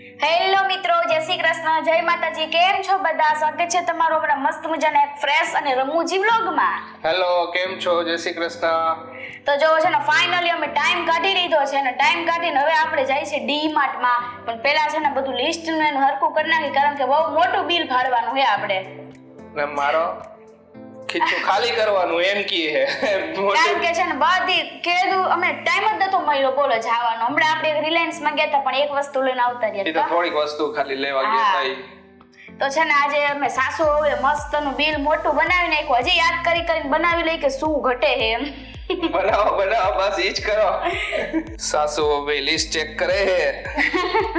Hello મિત્રો. જય શ્રી કૃષ્ણ. જય માતાજી. કેમ છો બધા? સ્વાગત છે તમારો આપણા મસ્ત મજાના એક ફ્રેશ અને રમૂજી વ્લોગમાં હેલો કેમ છો? જય શ્રી કૃષ્ણ. તો જો છે ને ફાઇનલી અમે ટાઈમ કાઢી લીધો છે અને ટાઈમ કાઢીને હવે આપણે જાય છે ડી માર્ટમાં પણ પહેલા છે ને બધું લિસ્ટ ને એનું હરખું કરી નાખી કારણ કે બહુ મોટું બિલ ભાડવાનું છે આપણે. ને મારો ખીચું ખાલી કરવાનું એમ કી હે કારણ કે છે ને બધી કીધું અમે ટાઈમ જ બોલો જવાનો. હમણાં આપણે રિલાયન્સમાં ગયા હતા પણ એક વસ્તુ લઈને આવતા રહ્યા તો થોડીક વસ્તુ ખાલી લેવા ગયા હતા તો છે ને આજે અમે સાસુ હવે મસ્તનું બિલ મોટું બનાવી નાખ્યું હજી યાદ કરી કરીને બનાવી લઈ કે શું ઘટે હે એમ. બનાવો બનાવો બસ ઈ જ કરો. સાસુ હવે લિસ્ટ ચેક કરે હે.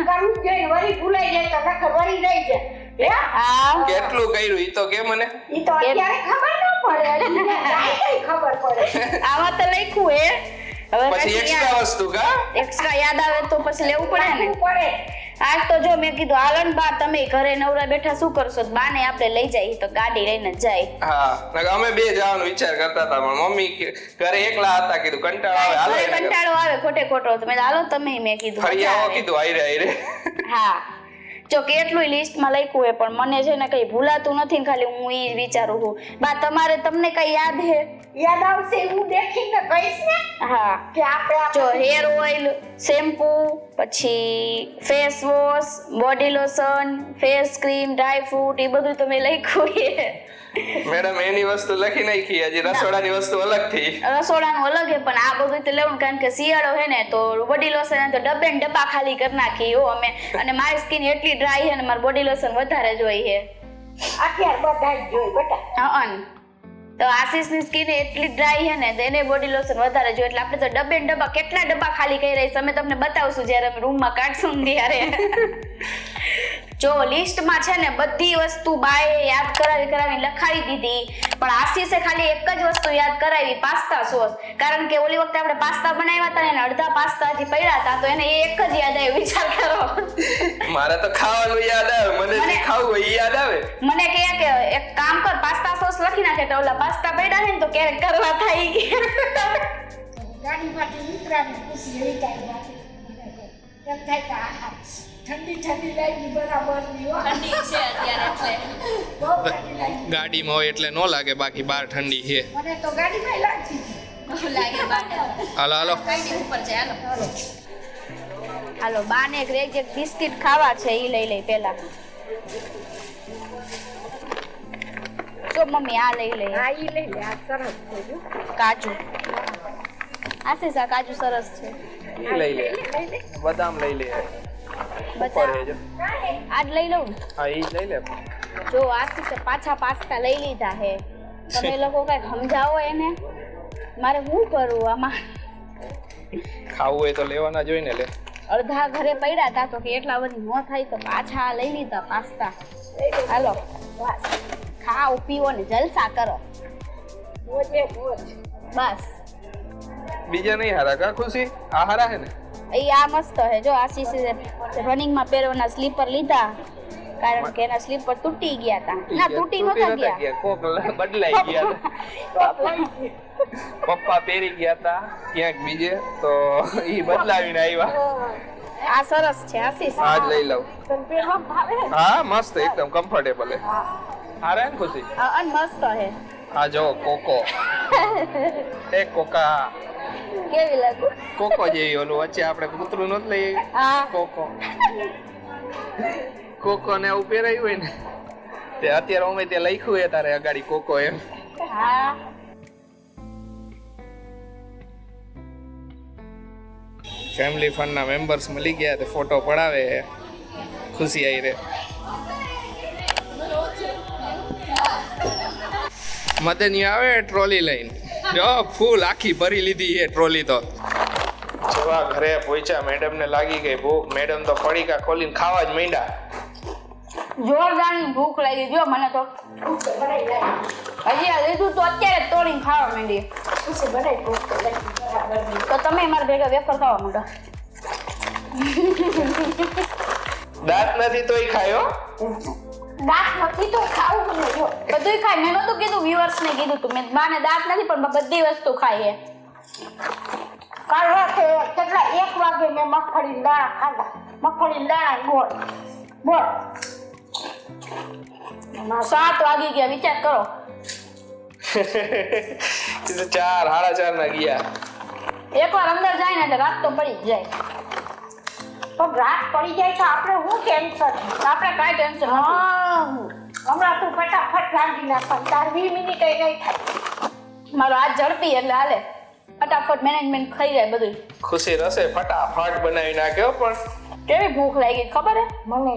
કરું જઈ વરી ભૂલાઈ જાય તો નકર વરી જાય. છે હા. કેટલું કર્યું? ઈ તો કે મને? ઈ તો અત્યારે ખબર ન પડે. ખબર આમાં તો લખ્યું હે હવે પછી એક્સ્ટ્રા વસ્તુ કા? એક્સ્ટ્રા યાદ આવે તો પછી લેવું પડે ને? પડે. આજ તો જો મેં કીધું હાલો બા તમે ઘરે નવરા બેઠા શું કરશો? તો બાને આપણે લઈ જઈએ તો ગાડી લઈને જાય. હા અમે બે જવાનો વિચાર કરતા હતા પણ મમ્મી ઘરે એકલા હતા કીધું કંટાળો આવે. હાલો. કંટાળો આવે ખોટે ખોટો તો મેં કીધું, હાલો તમે મેં કીધું ફરી આવો. કીધું આઈ કીધું આઈ રે હા. જો કેટલું લિસ્ટમાં લખ્યું હે પણ મને છે ને કઈ ભૂલાતું નથી ને ખાલી હું જ વિચારું છું. બા તમારે તમને કઈ યાદ હે? યાદ આવશે હું દેખીને કહીશ ને હા. કે આપણે જો હેર ઓઇલ શેમ્પૂ પછી face wash body lotion face cream dry fruit એ બધું તમે લખ્યું છે મેડમ એની વસ્તુ લખી નાખી હજી રસોડાની વસ્તુ અલગથી રસોડાનું અલગ છે પણ આ બધું તો લેવું કારણ કે શિયાળો છે ને તો બોડી લોશન તો ડબ્બે ને ડબ્બા ખાલી કરી નાખી હો અમે. અને મારી સ્કિન એટલી ડ્રાય છે ને મારે બોડી લોશન વધારે જોઈએ અત્યારે બધા જ જોઈ બેટા. હઅન તો આશીષની સ્કિન એટલી ડ્રાય છે ને તો એને બોડી લોશન વધારે જોઈએ એટલે આપણે તો ડબ્બે ને ડબ્બા કેટલા ડબ્બા ખાલી કરી રહી અમે તમને બતાવશું જ્યારે અમે રૂમમાં કાઢશું ત્યારે. જો લિસ્ટમાં છે ને બધી વસ્તુ બાએ યાદ કરાવી કરાવી લખાવી દીધી પણ આશીષે ખાલી એક જ વસ્તુ યાદ કરાવી પાસ્તા સોસ. કારણ કે ઓલી વખતે આપણે પાસ્તા બનાવ્યા હતા ને અડધા પાસ્તા હજી પડ્યા હતા તો એને એ એક જ યાદ આવ્યું વિચાર કરો. મારે તો ખાવાનું યાદ આવે મને જે ખાવું હોય યાદ આવે. મને કહે કે એક કામ કર પાસ્તા સોસ લખી નાખે તો ઓલા પાસ્તા પડ્યા છે ને તો ક્યારેક કરવા થાય ગાડીમાંથી ઉતરાની ખુશી એવી ટાઈમ વાત એમ થાય કે આહા, ઠંડી ઠંડી લાગી બરાબર ઠંડી છે અત્યારે એટલે. બહુ ઠંડી લાગી. ગાડીમાં હોય એટલે ન લાગે બાકી બહાર ઠંડી છે. મને તો ગાડીમાં લાગતી હતી. લાગે બાને હાલો હાલો. કઈ ઉપર છે હાલો. હાલો. બાને એક એક બિસ્કિટ ખાવા છે એ લઈ લઈ પહેલા જો મમ્મી આ લઈ લઈ હા ઈ લઈ લે આ સરસ છે કાજુ. સરસ છે. લઈ લે. બદામ લઈ લે. આજ લઈ લઉં. હા એ લઈ લે. જો આશીષે પાછા પાસ્તા લઈ લીધા હે. તમે લોકો કંઈક સમજાવો એને? મારે શું કરવું આમાં? ખાવું હોય તો લેવાના જોઈ ને લે. અડધા ઘરે પડ્યા હતા તો કે એટલા બધી ન થાય તો પાછા લઈ લીધા પાસ્તા. હાલો. બસ ખાઓ પીવો ને જલસા કરો. બસ. બીજા નહીં હારા કા ખુશી? આ હારા હે ને? એ આ મસ્ત હે જો આશીષે રનિંગમાં પહેરવાના સ્લીપર લીધા. કારણ કે એના સ્લીપર તૂટી ગયા હતા ના તૂટી નતા ગયા કોક બદલાઈ ગયા પપ્પા પહેરી ગયા હતા ક્યાંક બીજે તો એ બદલાવીને આવ્યા આ સરસ છે આશીષ આ જ લઈ લઉં? હા મસ્ત એકદમ કમ્ફર્ટેબલ હે હારા હે ને ખુશી? હા અન મસ્ત હે આ જો કોકો. એ કોકા. કેવી લાગુ? કોકો જેવી ઓલું વચ્ચે આપણે કૂતરું નહોતું લઈ હા. કોકો. કોકો ને આવું પહેરાયું હોય ને તે અત્યારે અમે તે લખ્યું હે તારે અગાડી કોકો એમ. હા. ફેમિલી ફંડના મેમ્બર્સ મળી ગયા તે ફોટો પડાવે. ખુશી આવી રે મદન આવે ટ્રોલી લઈને જો ફૂલ આખી ભરી લીધી એ ટ્રોલી તો. જવા ઘરે પહોંચ્યા મેડમ ને લાગી ગઈ ભૂખ. મેડમ તો પડીકા ખોલીને ખાવા જ માંડ્યા. જોરદારની ભૂખ લાગી. જો મને તો હજી આ લીધું તો અત્યારે તોડીને ખાવા માંડી તો તમે મારા ભેગા વેફર ખાવા માંડો. દાંત નથી તોય ખાયો? દાંત નથી તો ખાવું નતું કીધું ને કીધું તું. મેં બાને દાંત નથી પણ બધી વસ્તુ ખાય છે. કાલ રાતે કેટલા એક વાગે મેં મગફળી દાણા ખાધા. મગફળી દાણા ગોળ. બોલ સાત વાગી ગયા વિચાર કરો. તો ચાર સાડા ચાર ના ગયા. એકવાર અંદર જાય ને એટલે રાત તો પડી જ જાય. પણ રાત પડી જાય તો આપણે શું ટેન્શન આપણે કાંઈ ટેન્શન હા. હમણાં તું ફટાફટ રાંધી નાખ પણ તાર વીસ મિનિટ નહીં થાય. મારો હાથ ઝડપી એટલે હાલે. ફટાફટ મેનેજમેન્ટ ખાઈ જાય બધું ખુશી રસે ફટાફટ બનાવી નાખ્યો પણ. કેવી ભૂખ લાગી ખબર હે? મને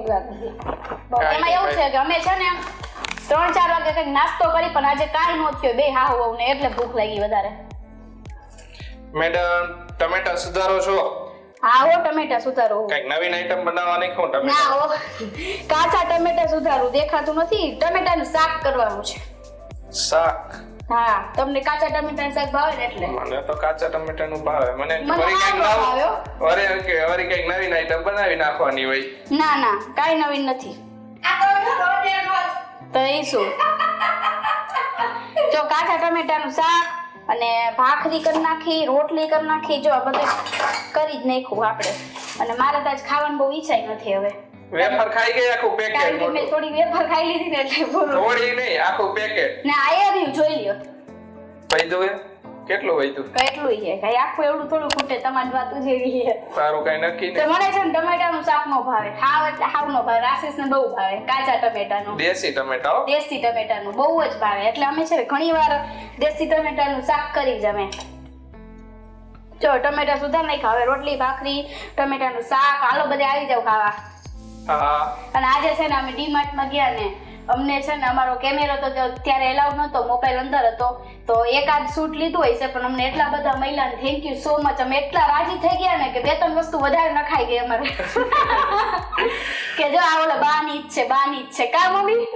એમાં એવું છે કે અમે છે ને ત્રણ ચાર વાગે કંઈક નાસ્તો કરી પણ આજે કાંઈ નો થયો. બે હાવ હોવ ને એટલે ભૂખ લાગી વધારે. મેડમ ટમેટા સુધારો છો? હા હો ટમેટા સુધારું. કંઈક નવીન આઈટમ બનાવવાની ના ટમેટા. હો. કાચા ટમેટા સુધારું દેખાતું નથી. ટમેટાનું શાક કરવાનું છે. શાક? હા તમને કાચા ટમેટાનું શાક ભાવે ને એટલે. મને તો કાચા ટમેટા નું ભાવે. મને વળી કંઈક. નવું અરે કે વળી કંઈક નવીન આઈટમ બનાવી નાખવાની હોય. ના ના કાંઈ નવીન નથી. આ તો જો રોજે રોજ તો એ શું? જો કાચા ટમેટાનું શાક અને ભાખરી કરી નાખી રોટલી કરી નાખી. જો આ બધું કરી જ નાખ્યું આપણે. અને મારે તો આજ ખાવાની બહુ ઈચ્છા નથી હવે. વેફર ખાઈ ગઈ આખું પેકેટ મેં થોડી વેફર ખાઈ લીધી ને એટલે થોડી નહીં આખું પેકેટ ને આયા રહ્યું જોઈ લ્યો. વૈધું એ કેટલું વૈધું કેટલું છે? કઈ આખું એવડું થોડું ખૂટે તમારી વાત જેવી છે. સારું કઈ નક્કી નહીં. મને છે ને ટમેટાનું શાક નો ભાવે. હાવ એટલે હાવ નો ભાવે રાશિસ ને બહુ ભાવે. કાચા ટમેટાનું. દેશી ટમેટા. દેશી ટમેટાનું બહુ જ ભાવે. એટલે અમે છે ઘણી વાર દેશી ટમેટાનું શાક કરી જ અમે. જો ટમેટા સુધાર નહીં ખાવે. રોટલી ભાખરી ટમેટાનું શાક હાલો બધે આવી જાવ ખાવા. હા. અને આજે છે ને અમે ડીમાર્ટમાં ગયા ને અમને છે ને અમારો કેમેરો તો ત્યારે એલાઉડ નહોતો મોબાઈલ અંદર હતો. તો એકાદ શૂટ લીધું હોય છે પણ અમને એટલા બધા મહિલાને થેન્ક યુ સો મચ અમે એટલા રાજી થઈ ગયા ને કે બે ત્રણ વસ્તુ વધારે નખાઈ ગઈ અમારે. કે જો આ ઓલા બાની જ છે બાની જ છે. કા મમ્મી?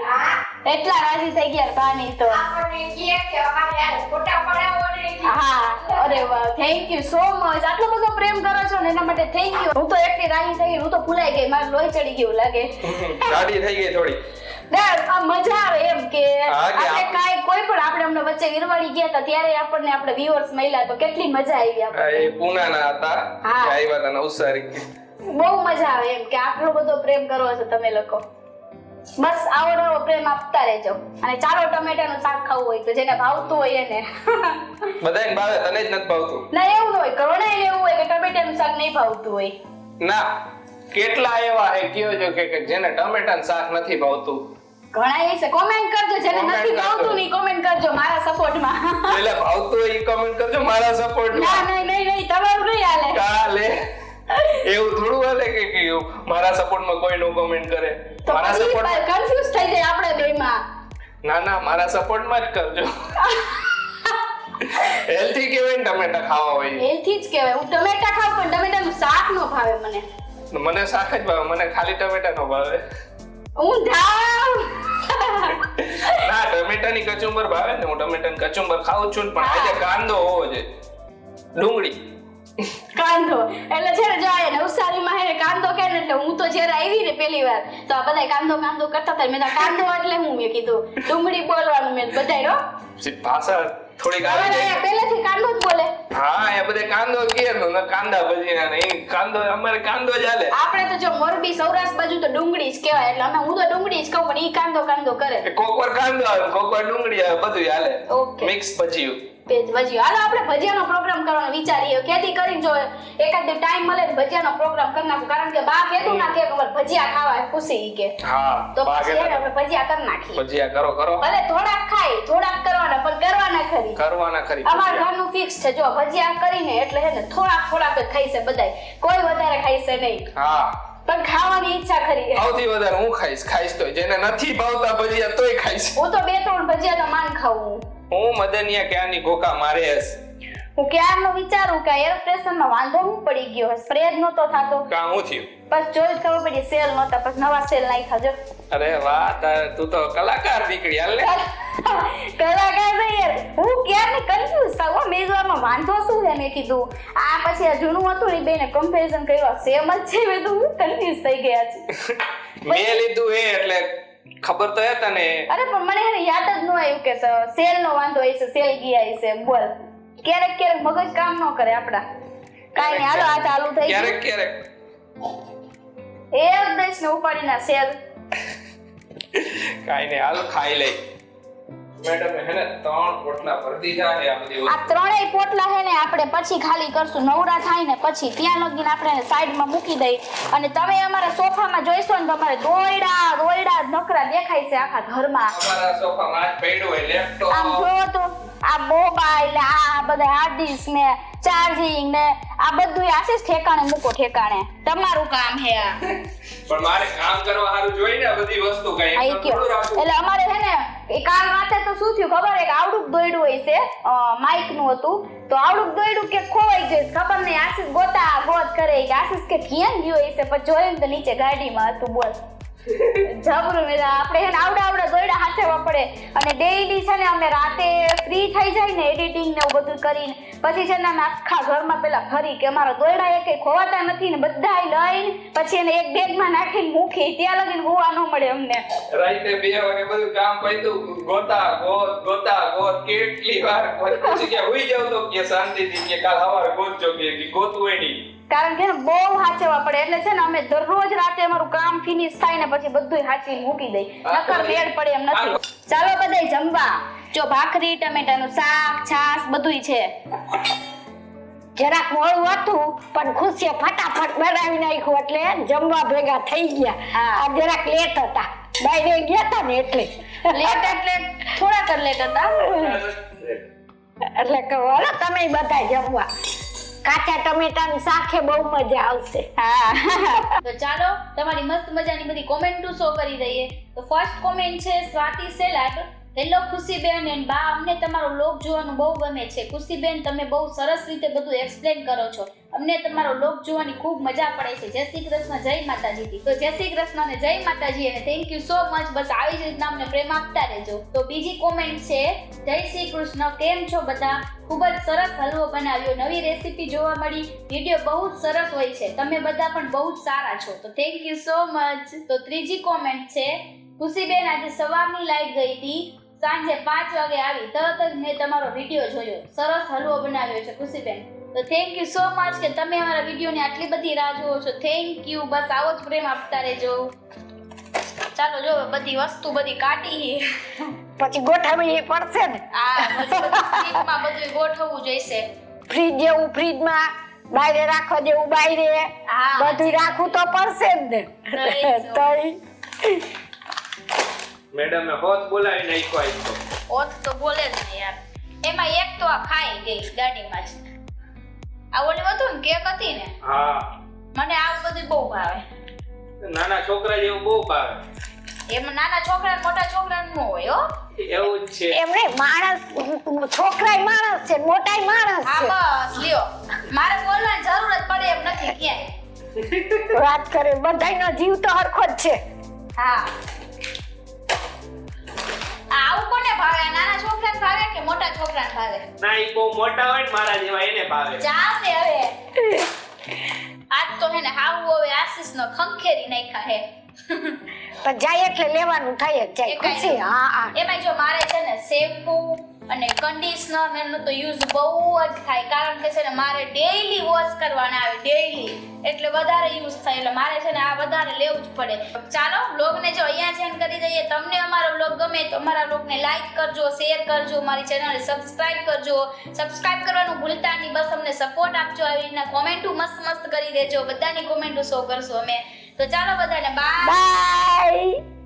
એટલા રાજી થઈ ગયા બાની તો. હા. અરે વાહ થેન્ક યુ સો મચ આટલો બધો પ્રેમ કરો છો ને એના માટે થેન્ક યુ હું તો એટલી રાજી થઈ ગઈ હું તો ભૂલાઈ ગઈ મારે લોહી ચડી ગયું લાગે. રાજી થઈ ગઈ થોડી. મજા આવે એમ કે આપણે કાઈ કોઈ પણ આપણે હમણાં વચ્ચે વીરવાડી ગયા હતા ત્યારે આપણને આપણે viewers મળ્યા તો કેટલી મજા આવી આ આપણને એ પૂનાના હતા. આવ્યા હતા નવસારી બહુ મજા આવે એમ કે આટલો બધો પ્રેમ કરો છો તમે લોકો. બસ આવો નવો પ્રેમ આપતા રહેજો. અને ચાલો ટમેટાનું શાક ખાવું હોય તો જેને ભાવતું હોય એને. બધાને ભાવે તને જ નથી ભાવતું. ના એવું હોય ઘણા એવું હોય કે ટમેટાનું શાક નહીં ભાવતું હોય. ના કેટલા એવા હે કયો જો કે કે જેને ટમેટાનું શાક નથી ભાવતું. ઘણા એ છે. કોમેન્ટ કરજો જેને નથી ભાવતું ની કોમેન્ટ કરજો મારા સપોર્ટમાં એટલે ભાવતું હોય એ કમેન્ટ કરજો મારા ના સપોર્ટમાં નહીં નહીં નહીં તમારું નહીં હાલે. કાલે. એવું થોડું હાલે કે કયું મારા સપોર્ટમાં કોઈ નો કોમેન્ટ કરે. મારા સપોર્ટ કન્ફ્યુઝ થઈ જાય આપણે બેમાં ના ના મારા સપોર્ટમાં જ કરજો. હેલ્થી કેવાય ને ટમેટા ખાવા હોય એથી જ કહેવાય હું ટમેટા ખાવ પણ ટમેટાનું શાક નો ભાવે મને. મને શાક જ ભાવે. મને ખાલી ટમેટા નો ભાવે. ધાવ ના ટમેટાની કચુંબર ભાવે ને હું ટમેટાની કચુંબર ખાઉં છું પણ આજે કાંદો હોવો છે. ડુંગળી. કાંદો. એટલે છે ને જો આ નવસારીમાં હે કાંદો કે એટલે હું તો જ્યારે આવી ને પહેલી વાર તો આ બધા કાંદો કાંદો કરતા હતા મેં કાંદો એટલે હું? મેં કીધું ડુંગળી બોલવાનું મેં. બધાય રો ભાષા થોડીક પહેલેથી કાંદો જ બોલે. હા એ બધે કાંદો કે ને ને કાંદા ભજીયા ને એ કાંદો અમારે કાંદો જ હાલે. આપણે તો જો મોરબી સૌરાષ્ટ્ર બાજુ તો ડુંગળી જ કહેવાય એટલે અમે હું તો ડુંગળી જ કહું પણ ઈ કાંદો કાંદો કરે. કોકવાર કાંદો આવે કોકવાર ડુંગળી આવે બધું હાલે. મિક્સ ભજીયું. પેજ ભજીયો હાલો આપણે ભજીયાનો પ્રોગ્રામ કરવાનો વિચારીએ. કેદી કરીને જો એકાદ ટાઈમ મળે ને ભજીયાનો પ્રોગ્રામ કરી નાખું. કારણ કે બા કહેતું ના કે અમારે ભજીયા ખાવા ખુશી કે. હા તો પછી આપણે ભજીયા કરી નાખીએ. ભજીયા કરો કરો. ભલે થોડાક ખાય થોડાક કરવાના પણ કરવાના ખરી. કરવાના ખરી. અમાર ઘરનું ફિક્સ છે. જો ભજીયા કરીને એટલે હે ને થોડાક થોડાક જ ખાઈ છે બધાય. કોઈ વધારે ખાઈ છે નહીં. હા. પણ ખાવાની ઈચ્છા ખરી સૌથી વધારે હું ખાઈશ ખાઈશ તો જેને નથી ભાવતા ભજીયા તોય ખાઈશ. હું તો બે ત્રણ ભજીયા તો માન ખાવું હું મદનિયા ક્યાંની ગોકા મારે હશ. હું ક્યારનો વિચારું કે એર ફ્રેશનમાં વાંધો હું પડી ગયો સ્પ્રે જ નહોતો થતો. કાં હું થયું? બસ જોઈ ખબર પડી સેલ નતા પછી નવા સેલ નાખ્યા જો. અરે વાહ તું તો કલાકાર નીકળી હાલ કલાકાર નહીં યાર. હું ક્યારની કન્ફ્યુઝ થાવ હો. મેં વાંધો શું છે મેં કીધું. આ પછી આ જૂનું હતું ને બેને કમ્પેરિઝન કર્યું. સેમ જ છે મેં તો હું કન્ફ્યુઝ થઈ ગયા છે. મેં લીધું એ એટલે ખબર તો હે તને. અરે પણ મને હે યાદ જ ન આવ્યું કે સેલ નો વાંધો હશે સેલ ગયા હશે બોલ. ક્યારેક ક્યારેક મગજ કામ ન કરે આપડા. કાઈ નહીં હાલો આ ચાલુ થઈ ક્યારેક ક્યારેક. એ કરીશ ને ઉપાડીને સેલ. કાઈ નહીં હાલો ખાઈ લઈ. મેડમ હે ને ત્રણ પોટલા ભરી દીધા છે આ બધી આ ત્રણેય પોટલા હે ને આપણે પછી ખાલી કરશું. નવરા થાય ને પછી ત્યાં લગીને આપણે સાઈડમાં મૂકી દઈ. અને તમે અમારા સોફામાં જોઈશો ને તમારે દોયડા દોયડા નકરા દેખાય છે આખા ઘરમાં. અમારા સોફામાં આજ પડ્યું હોય લેપટોપ આમ જો તો આ મોબાઈલ આ બધા હાર્ડ ડિસ્ક ને ચાર્જિંગ ને આ બધું આશીષ ઠેકાણે મૂકો ઠેકાણે. તમારું કામ હે આ. પણ મારે કામ કરવા સારું જોઈએ ને બધી વસ્તુ કઈ. એટલે અમારે છે ને એ કાલ રાતે તો શું થયું ખબર? એક આવડું દોયડું હોય છે માઇકનું હતું. તો આવડું દોયડું કે ખોવાઈ ગયું ખબર નહીં. આશીષ ગોતા ગોત કરે કે આશીષ કે ક્યાં ગયો હશે પછી જોયું તો નીચે ગાડીમાં હતું, બોલ. જબરું મેલા આપણે ને આવડા આવડા દોયડા હાથે પડે અને ડેઈલી છે ને અમે રાતે ફ્રી થઈ જાય ને એડિટિંગ ને એવું બધું કરીને, પછી છે ને અમે આખા ઘરમાં પેલા ફરી કે અમારા દોયડા એક ખોવાતા નથી ને બધા લઈને પછી એને એક બેગમાં નાખીને મૂકી ત્યાં લગીને હોવા ન મળે અમને. રાતે બે વાગે બધું કામ પૈતું ગોતા ગોત ગોતા ગોત કેટલી વાર પછી કે હોઈ જાવ તો કે શાંતિથી કે કાલ સવારે ગોતજો કે ગોતવું નહીં. કારણ કે બહુ હાચવા પડે એટલે છે ને અમે દરરોજ રાતે અમારું કામ ફિનિશ થાય ને પછી બધું હાચી મૂકી દઈ નકર મેળ પડે એમ નથી. ચાલો બધાય જમવા. જો ભાખરી ટમેટાનું શાક છાશ બધુંય છે. જરાક મોડું હતું પણ ખુશીએ ફટાફટ બનાવી નાખ્યું એટલે જમવા ભેગા થઈ ગયા. આ જરાક લેટ હતા. બાયરે ગયા હતા ને એટલે. લેટ એટલે થોડાક જ લેટ હતા. એટલે કહો તમે બધા જમવા. કાચા ટમેટાની સાથે બહુ મજા આવશે. હા. તો ચાલો તમારી મસ્ત મજાની બધી કોમેન્ટ શો કરી દઈએ. તો ફર્સ્ટ કોમેન્ટ છે સ્વાતિ સેલાટ. હેલો ખુશીબેન એન્ડ બા, અમને તમારો લોક જોવાનું બહુ ગમે છે. ખુશીબેન, તમે બહુ સરસ રીતે બધું એક્સપ્લેન કરો છો. અમને તમારો લોક જોવાની ખૂબ મજા પડે છે. જય શ્રી કૃષ્ણ, જય માતાજી. તો જય શ્રી કૃષ્ણ અને જય માતાજી અને થેન્ક યુ સો મચ બસ આવી જ રીતના અમને પ્રેમ આપતા રહેજો. તો બીજી કોમેન્ટ છે, જય શ્રી કૃષ્ણ, કેમ છો બધા? ખૂબ જ સરસ હલવો બનાવ્યો. નવી રેસીપી જોવા મળી. વીડિયો બહુ જ સરસ હોય છે. તમે બધા પણ બહુ જ સારા છો. તો થેન્ક યુ સો મચ તો ત્રીજી કોમેન્ટ છે ખુશીબેન આજે સવારની લાઈટ ગઈ હતી. સાંજે પાંચ વાગે આવી. તરત જ મેં તમારો વીડિયો જોયો. સરસ હલવો બનાવ્યો છે ખુશીબેન તો થેન્ક યુ સો મચ કે તમે અમારા વિડીયોની આટલી બધી રાહ જુઓ છો. થેન્ક યુ બસ આવો જ પ્રેમ આપતા રહેજો. ચાલો જો બધી વસ્તુ બધી કાઢી પછી ગોઠવવી પડશે ને. આ ફ્રીજમાં બધું ગોઠવવું જોઈશે. ફ્રીજ જેવું ફ્રીજમાં બાયરે રાખો જેવું બાયરે. હા, બધું રાખવું તો પડશે જ ને. તો. મેડમે હોત બોલાવી નાખ્યો આજ તો. હોત તો બોલે જ નહીં યાર એમાં એક તો આ ખાઈ ગઈ ગાડીમાં જ. આ ઓલી હતું ને કેક હતી ને? હા. મને આ બધું બહુ ભાવે. નાના છોકરા જેવું બહુ ભાવે. એમાં નાના છોકરા મોટા છોકરા નું હોય હો. એવું જ છે. એમને માણસ છોકરાય માણસ છે મોટાય માણસ હા બસ લ્યો. મારે બોલવાની જરૂર જ પડે એમ નથી ક્યાંય. વાત કરે બધાયનો જીવ તો હરખો જ છે. હા. ભાવે આ નાના છોકરાને ભાવે કે મોટા છોકરાને ભાવે? ના ઈ બહુ મોટા હોય ને મારા જેવા એને ભાવે. ને હવે. આજ તો હે ને હાવું હવે આશીષ નો ખંખેરી નાખ્યા હે. પણ જાય એટલે લેવાનું થાય જ જાય. ખુશી હા હા. એમાં જો મારે છે ને શેમ્પૂ અને કન્ડિશનરનો તો યુઝ બહુ જ થાય. કારણ કે છે ને, મારે ડેઈલી વોશ કરવાના આવે ડેઈલી એટલે વધારે યુઝ થાય. એટલે મારે છે ને, આ વધારે લેવું જ પડે. ચાલો બ્લોગને જો અહીંયા જ end કરી દઈએ. તમને અમારો બ્લોગ ગમે તો અમારા બ્લોગને લાઈક કરજો શેર કરજો, મારી ચેનલને સબસ્ક્રાઇબ કરજો. સબસ્ક્રાઇબ કરવાનું ભૂલતા નહીં. બસ અમને સપોર્ટ આપજો આવી રીતના કોમેન્ટો મસ્ત મસ્ત કરી દેજો. બધાની કોમેન્ટો શો કરશું અમે. તો ચાલો બધાને બાય બાય